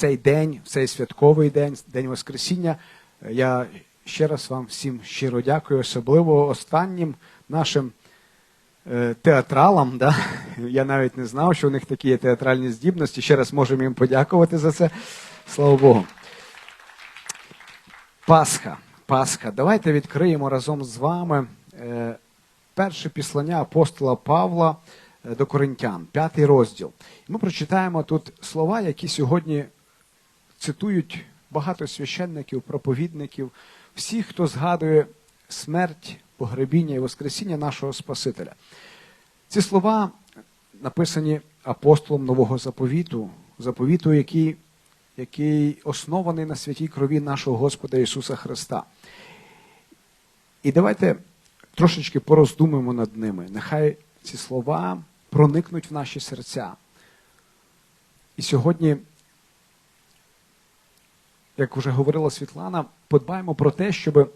цей день, в цей святковий день, День Воскресіння. Я ще раз вам всім щиро дякую, особливо останнім нашим е, театралам. Да? Я навіть не знав, що у них такі є театральні здібності. Ще раз можемо їм подякувати за це. Слава Богу. Пасха. Пасха. Давайте відкриємо разом з вами е, перше післання апостола Павла е, до Коринтян, п'ятий розділ. Ми прочитаємо тут слова, які сьогодні цитують багато священників, проповідників, всіх, хто згадує смерть, погребіння і Воскресіння нашого Спасителя. Ці слова написані апостолом Нового заповіту, заповіту, який, який оснований на святій крові нашого Господа Ісуса Христа. І давайте трошечки пороздумаємо над ними. Нехай ці слова проникнуть в наші серця. І сьогодні, як вже говорила Світлана, подбаємо про те, щоб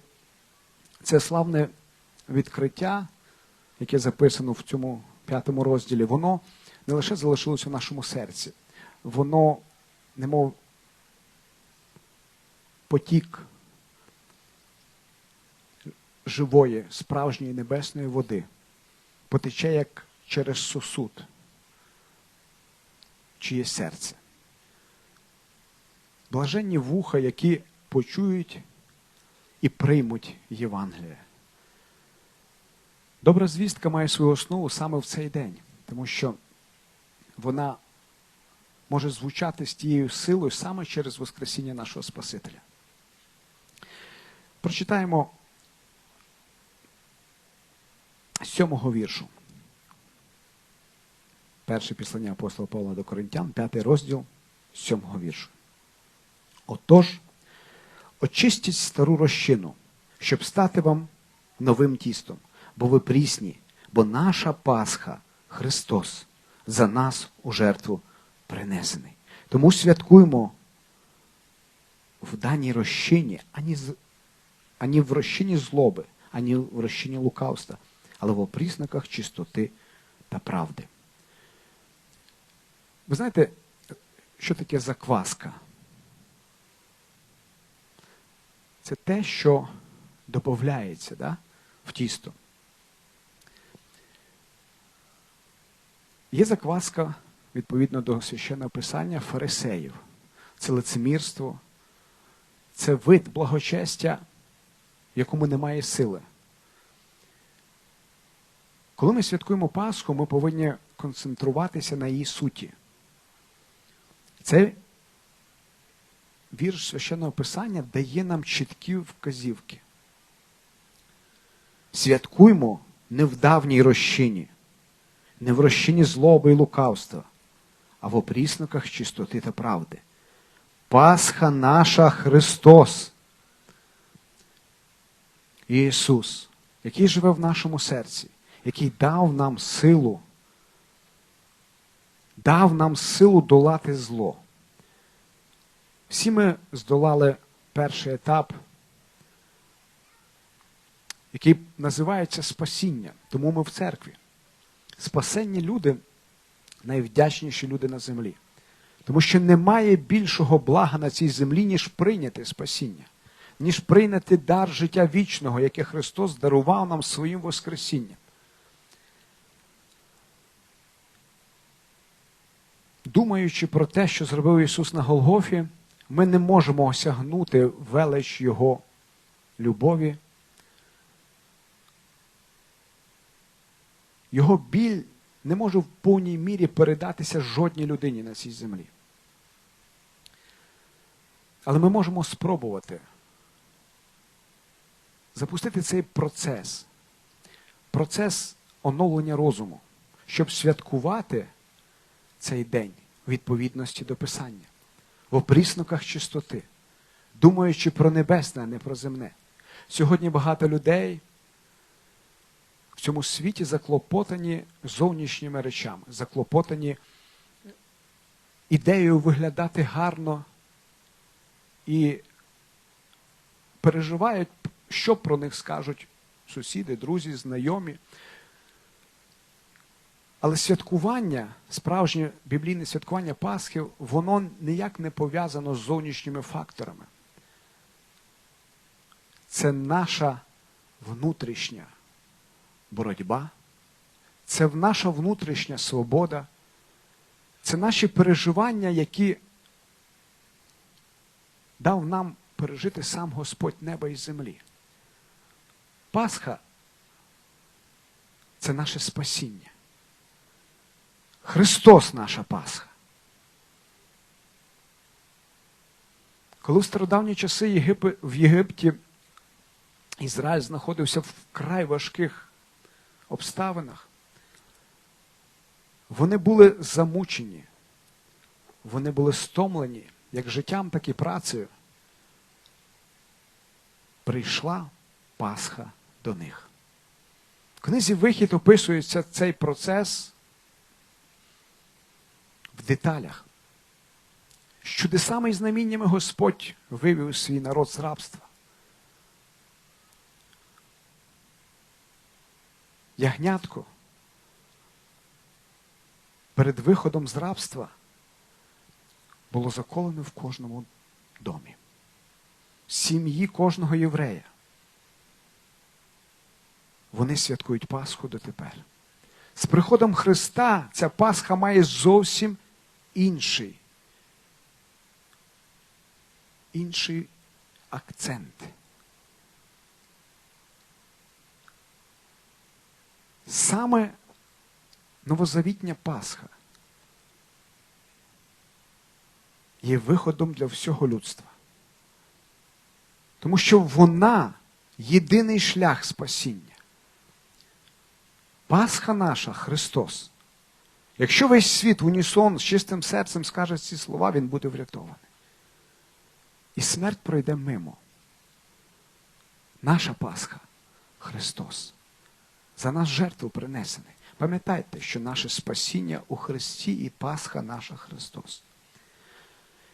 це славне відкриття, яке записано в цьому п'ятому розділі, воно не лише залишилося в нашому серці, воно, немов потік живої, справжньої небесної води потече як через сосуд, чиє серце. Блаженні вуха, які почують і приймуть Євангеліє. Добра звістка має свою основу саме в цей день, тому що вона може звучати з тією силою саме через Воскресіння нашого Спасителя. Прочитаємо сьомого віршу. Перше післання апостола Павла до Коринтян, п'ятий розділ сьомого віршу. Отож, очистіть стару розчину, щоб стати вам новим тістом, бо ви прісні, бо наша Пасха, Христос, за нас у жертву принесений. Тому святкуємо в даній розчині, ані, з- ані в розчині злоби, ані в розчині лукавства, але в опріснаках чистоти та правди. Ви знаєте, що таке закваска? Це те, що додається да, в тісто. Є закваска, відповідно до священного писання, фарисеїв. Це лицемірство, це вид благочестя, в якому немає сили. Коли ми святкуємо Пасху, ми повинні концентруватися на її суті. Це вірш священного писання дає нам чіткі вказівки. Святкуймо не в давній розчині, не в розчині злоби і лукавства, а в опрісноках чистоти та правди. Пасха наша Христос. Ісус, який живе в нашому серці, який дав нам силу, дав нам силу долати зло. Всі ми здолали перший етап, який називається спасіння. Тому ми в церкві. Спасенні люди найвдячніші люди на землі. Тому що немає більшого блага на цій землі, ніж прийняти спасіння, ніж прийняти дар життя вічного, яке Христос дарував нам своїм Воскресінням. Думаючи про те, що зробив Ісус на Голгофі, ми не можемо осягнути велич Його любові. Його біль не може в повній мірі передатися жодній людині на цій землі. Але ми можемо спробувати запустити цей процес, процес оновлення розуму, щоб святкувати цей день відповідності до Писання, в опрісноках чистоти, думаючи про небесне, а не про земне. Сьогодні багато людей в цьому світі заклопотані зовнішніми речами, заклопотані ідеєю виглядати гарно і переживають, що про них скажуть сусіди, друзі, знайомі. Але святкування, справжнє біблійне святкування Пасхи, воно ніяк не пов'язано з зовнішніми факторами. Це наша внутрішня боротьба, це наша внутрішня свобода, це наші переживання, які дав нам пережити сам Господь неба і землі. Пасха це наше спасіння. Христос наша Пасха. Коли в стародавні часи Єгипи, в Єгипті Ізраїль знаходився в край важких обставинах, вони були замучені, вони були стомлені як життям, так і працею. Прийшла Пасха до них. В книзі Вихід описується цей процес в деталях. З чудесами і знаміннями Господь вивів свій народ з рабства. Ягнятко перед виходом з рабства було заколене в кожному домі, сім'ї кожного єврея. Вони святкують Пасху дотепер. З приходом Христа ця Пасха має зовсім інший, інший акцент. Саме новозавітня Пасха є виходом для всього людства. Тому що вона єдиний шлях спасіння. Пасха наша Христос. Якщо весь світ унісон з чистим серцем скаже ці слова, він буде врятований. І смерть пройде мимо. Наша Пасха Христос. За нас жертву принесений. Пам'ятайте, що наше спасіння у Христі і Пасха наша Христос.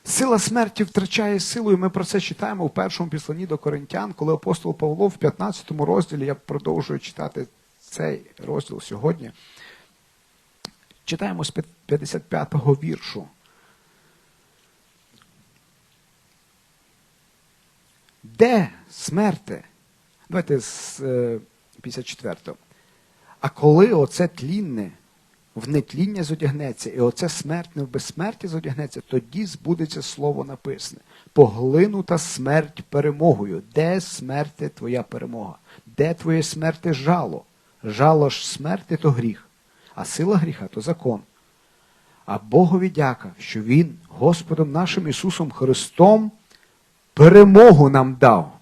Сила смерті втрачає силу, і ми про це читаємо у першому післанні до Коринтян, коли апостол Павло в 15 розділі, я продовжую читати цей розділ сьогодні. Читаємо з 55-го віршу. Де смерте? Давайте з 54-го. А коли оце тлінне в нетління зодягнеться, і оце смертне в безсмерті зодягнеться, тоді збудеться слово написане. Поглинута смерть перемогою. Де смерти твоя перемога? Де твоє смерти жало? Жало ж смерти то гріх, а сила гріха то закон. А Богові дяка, що Він Господом нашим Ісусом Христом перемогу нам дав.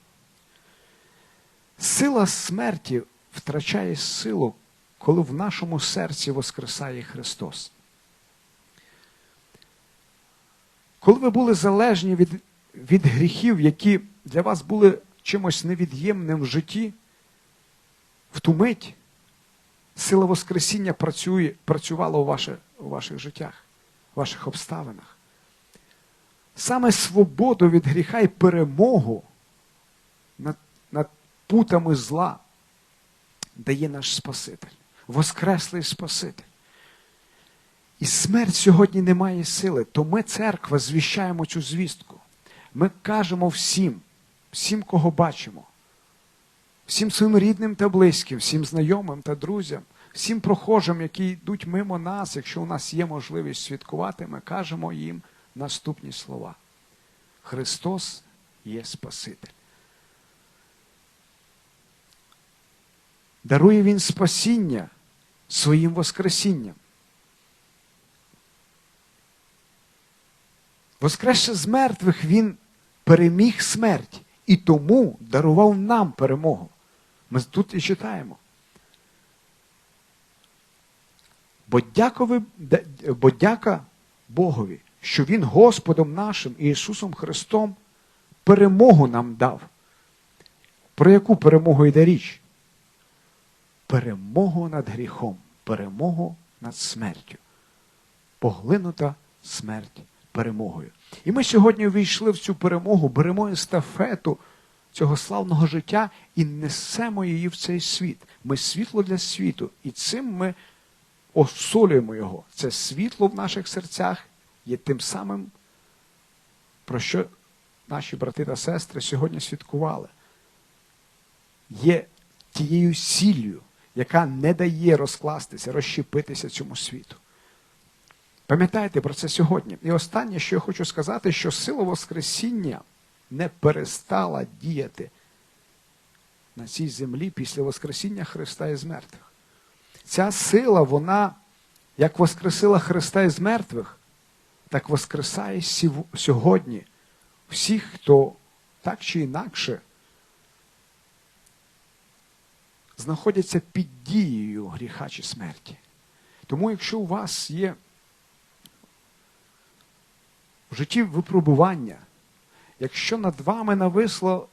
Сила смерті втрачає силу, коли в нашому серці воскресає Христос. Коли ви були залежні від, від гріхів, які для вас були чимось невід'ємним в житті, в ту мить сила Воскресіння працює, працювала у, ваше, у ваших життях, у ваших обставинах. Саме свободу від гріха і перемогу над, над путами зла дає наш Спаситель, Воскреслий Спаситель. І смерть сьогодні не має сили, то ми, церква, звіщаємо цю звістку. Ми кажемо всім, всім, кого бачимо, всім своїм рідним та близьким, всім знайомим та друзям, всім прохожим, які йдуть мимо нас, якщо у нас є можливість святкувати, ми кажемо їм наступні слова. Христос є Спаситель. Дарує Він спасіння своїм Воскресінням. Воскресше з мертвих Він переміг смерть і тому дарував нам перемогу. Ми тут і читаємо. Бо, дякови, бо дяка Богові, що Він Господом нашим і Ісусом Христом перемогу нам дав. Про яку перемогу йде річ? Перемогу над гріхом, перемогу над смертю. Поглинута смерть перемогою. І ми сьогодні увійшли в цю перемогу, беремо естафету цього славного життя і несемо її в цей світ. Ми світло для світу. І цим ми осолюємо його. Це світло в наших серцях є тим самим, про що наші брати та сестри сьогодні святкували. Є тією сіллю, яка не дає розкластися, розщепитися цьому світу. Пам'ятайте про це сьогодні. І останнє, що я хочу сказати, що сила Воскресіння не перестала діяти на цій землі після Воскресіння Христа із мертвих. Ця сила, вона, як Воскресила Христа із мертвих, так воскресає сьогодні всіх, хто так чи інакше знаходяться під дією гріха чи смерті. Тому, якщо у вас є в житті випробування, якщо над вами нависло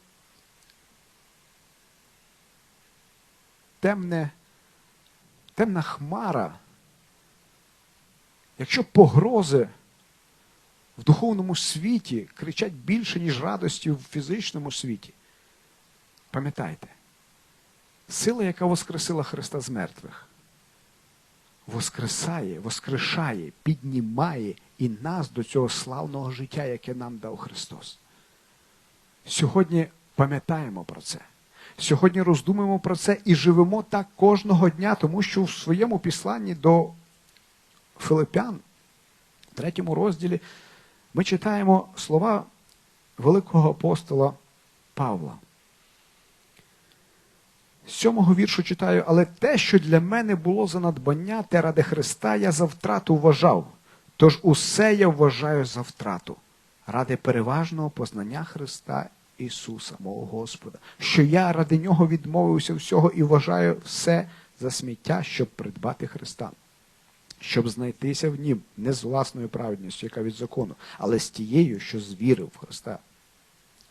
темне, темна хмара, якщо погрози в духовному світі кричать більше, ніж радості в фізичному світі, пам'ятайте, сила, яка воскресила Христа з мертвих, воскресає, воскрешає, піднімає і нас до цього славного життя, яке нам дав Христос. Сьогодні пам'ятаємо про це. Сьогодні роздумуємо про це і живемо так кожного дня, тому що в своєму післанні до Филипян, в третьому розділі, ми читаємо слова великого апостола Павла. З сьомого віршу читаю, але те, що для мене було за надбання, те ради Христа я за втрату вважав. Тож усе я вважаю за втрату, ради переважного познання Христа Ісуса, мого Господа, що я ради Нього відмовився всього і вважаю все за сміття, щоб придбати Христа, щоб знайтися в Нім не з власною праведністю, яка від закону, але з тією, що з віри в Христа,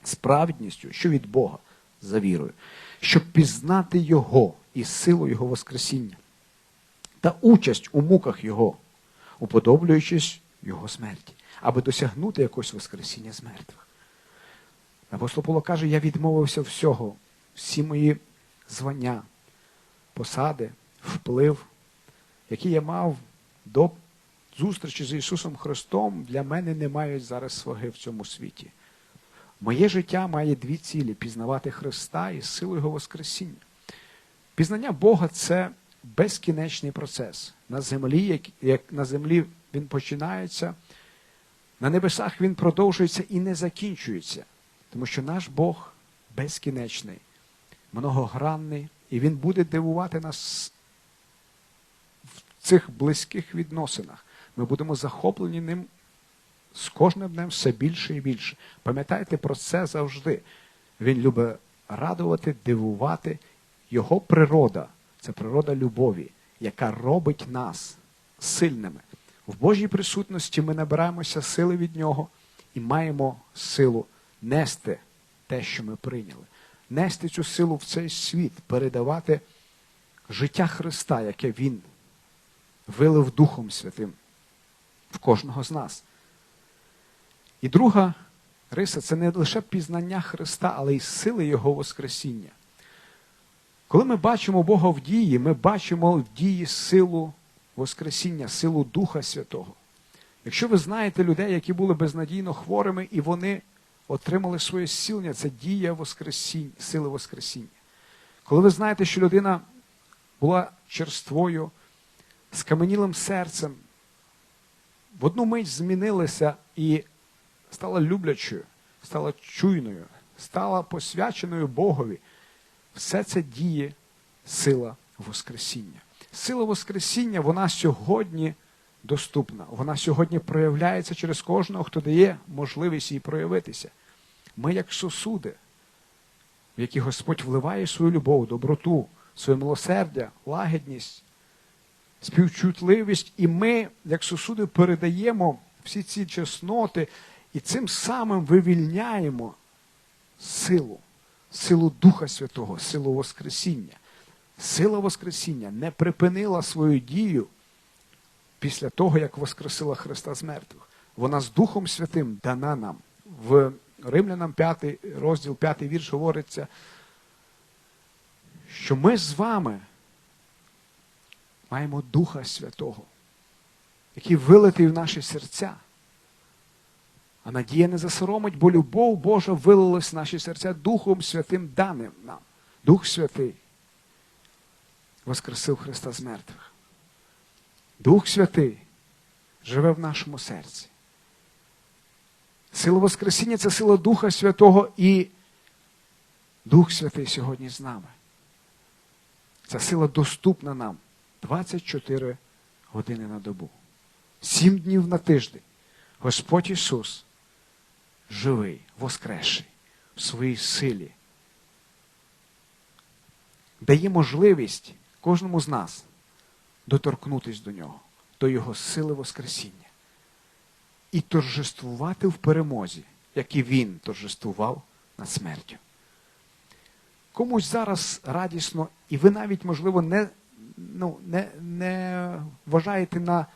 з що від Бога, за вірою, щоб пізнати Його і силу Його Воскресіння та участь у муках Його, уподоблюючись Його смерті, аби досягнути якогось Воскресіння з мертвих. Апостол Павло каже, я відмовився всього, всі мої звання, посади, вплив, які я мав до зустрічі з Ісусом Христом, для мене не мають зараз ваги в цьому світі. Моє життя має дві цілі пізнавати Христа і силу Його Воскресіння. Пізнання Бога це безкінечний процес. На землі, як, як на землі він починається, на небесах він продовжується і не закінчується. Тому що наш Бог безкінечний, многогранний, і Він буде дивувати нас в цих близьких відносинах. Ми будемо захоплені ним з кожним днем все більше і більше. Пам'ятайте про це завжди. Він любить радувати, дивувати. Його природа це природа любові, яка робить нас сильними. В Божій присутності ми набираємося сили від Нього і маємо силу нести те, що ми прийняли, нести цю силу в цей світ, передавати життя Христа, яке Він вилив Духом Святим в кожного з нас. І друга риса це не лише пізнання Христа, але й сили Його Воскресіння. Коли ми бачимо Бога в дії, ми бачимо в дії силу Воскресіння, силу Духа Святого. Якщо ви знаєте людей, які були безнадійно хворими, і вони отримали своє зцілення, це дія Воскресіння, сили Воскресіння. Коли ви знаєте, що людина була черствою, з каменілим серцем, в одну мить змінилася і стала люблячою, стала чуйною, стала посвяченою Богові. Все це діє сила Воскресіння. Сила Воскресіння, вона сьогодні доступна. Вона сьогодні проявляється через кожного, хто дає можливість їй проявитися. Ми, як сосуди, в які Господь вливає свою любов, доброту, своє милосердя, лагідність, співчутливість, і ми, як сосуди, передаємо всі ці чесноти і цим самим вивільняємо силу, силу Духа Святого, силу Воскресіння. Сила Воскресіння не припинила свою дію після того, як Воскресила Христа з мертвих. Вона з Духом Святим дана нам. В Римлянам 5 розділ 5 вірш говориться, що ми з вами маємо Духа Святого, який вилитий в наші серця. А надія не засоромить, бо любов Божа вилилась в наші серця Духом Святим даним нам. Дух Святий воскресив Христа з мертвих. Дух Святий живе в нашому серці. Сила Воскресіння це сила Духа Святого і Дух Святий сьогодні з нами. Ця сила доступна нам 24 години на добу. Сім днів на тиждень. Господь Ісус живий, воскресший в своїй силі. Дає можливість кожному з нас доторкнутися до нього, до Його сили Воскресіння. І торжествувати в перемозі, як і Він торжествував над смертю. Комусь зараз радісно, і ви навіть, можливо, не, ну, не, не вважаєте на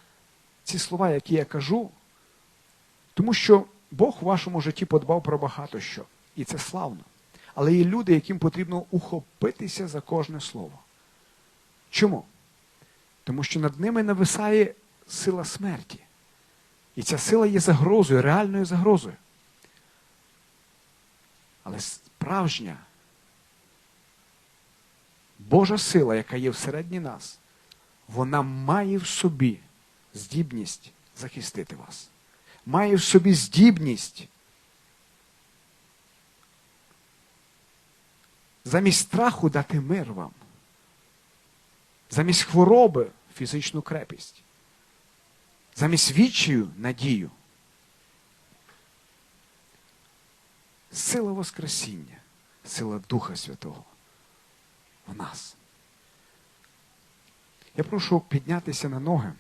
ці слова, які я кажу, тому що Бог у вашому житті подбав про багато що. І це славно. Але є люди, яким потрібно ухопитися за кожне слово. Чому? Тому що над ними нависає сила смерті. І ця сила є загрозою, реальною загрозою. Але справжня Божа сила, яка є всередині нас, вона має в собі здібність захистити вас. Має в собі здібність замість страху дати мир вам, замість хвороби фізичну крепість, замість відчаю надію. Сила Воскресіння, сила Духа Святого в нас. Я прошу піднятися на ноги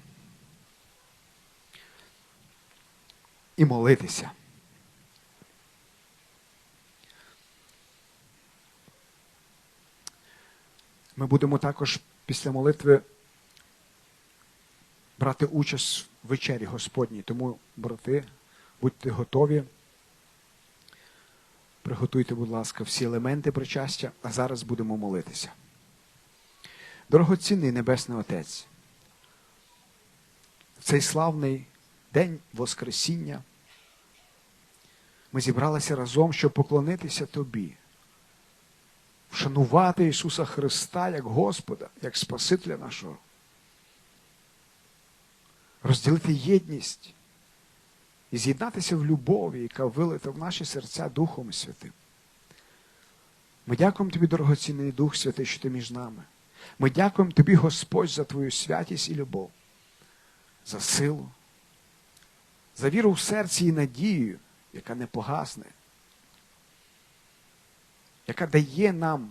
і молитися. Ми будемо також після молитви брати участь в вечері Господній. Тому, брати, будьте готові. Приготуйте, будь ласка, всі елементи причастя, а зараз будемо молитися. Дорогоцінний Небесний Отець, в цей славний день Воскресіння ми зібралися разом, щоб поклонитися Тобі, вшанувати Ісуса Христа як Господа, як Спасителя нашого, розділити єдність і з'єднатися в любові, яка вилита в наші серця Духом Святим. Ми дякуємо Тобі, дорогоцінний Дух Святий, що ти між нами. Ми дякуємо Тобі, Господь, за Твою святість і любов, за силу, за віру в серці і надію, яка не погасне, яка дає нам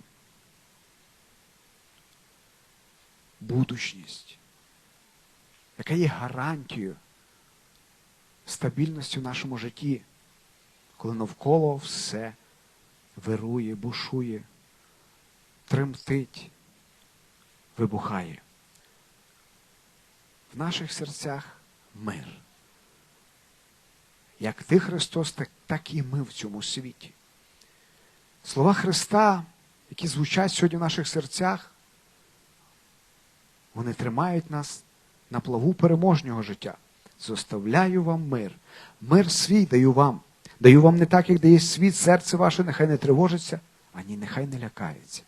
будучність, яка є гарантією стабільності в нашому житті, коли навколо все вирує, бушує, тремтить, вибухає. В наших серцях мир. Як ти, Христос, так, так і ми в цьому світі. Слова Христа, які звучать сьогодні в наших серцях, вони тримають нас на плаву переможнього життя. Зоставляю вам мир. Мир свій даю вам. Даю вам не так, як дає світ, серце ваше, нехай не тривожиться, ані нехай не лякається.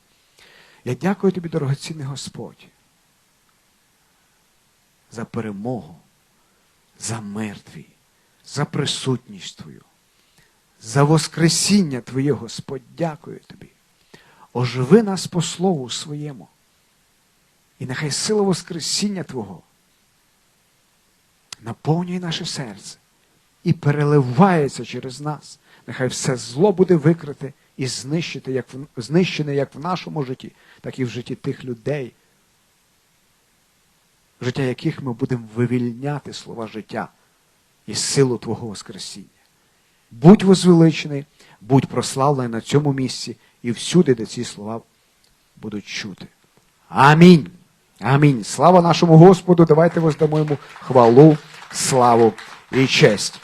Я дякую тобі, дорогоцінний Господь, за перемогу, за мир твій, за присутність Твою, за Воскресіння Твоє, Господь, дякую тобі. Оживи нас по слову своєму. І нехай сила Воскресіння Твого наповнює наше серце і переливається через нас. Нехай все зло буде викрите і знищити, як в, знищене як в нашому житті, так і в житті тих людей, життя яких ми будемо вивільняти слова життя і силу Твого Воскресіння. Будь возвеличений, будь прославлений на цьому місці і всюди, де ці слова будуть чути. Амінь. Амінь. Слава нашому Господу. Давайте воздамо йому хвалу, славу і честь.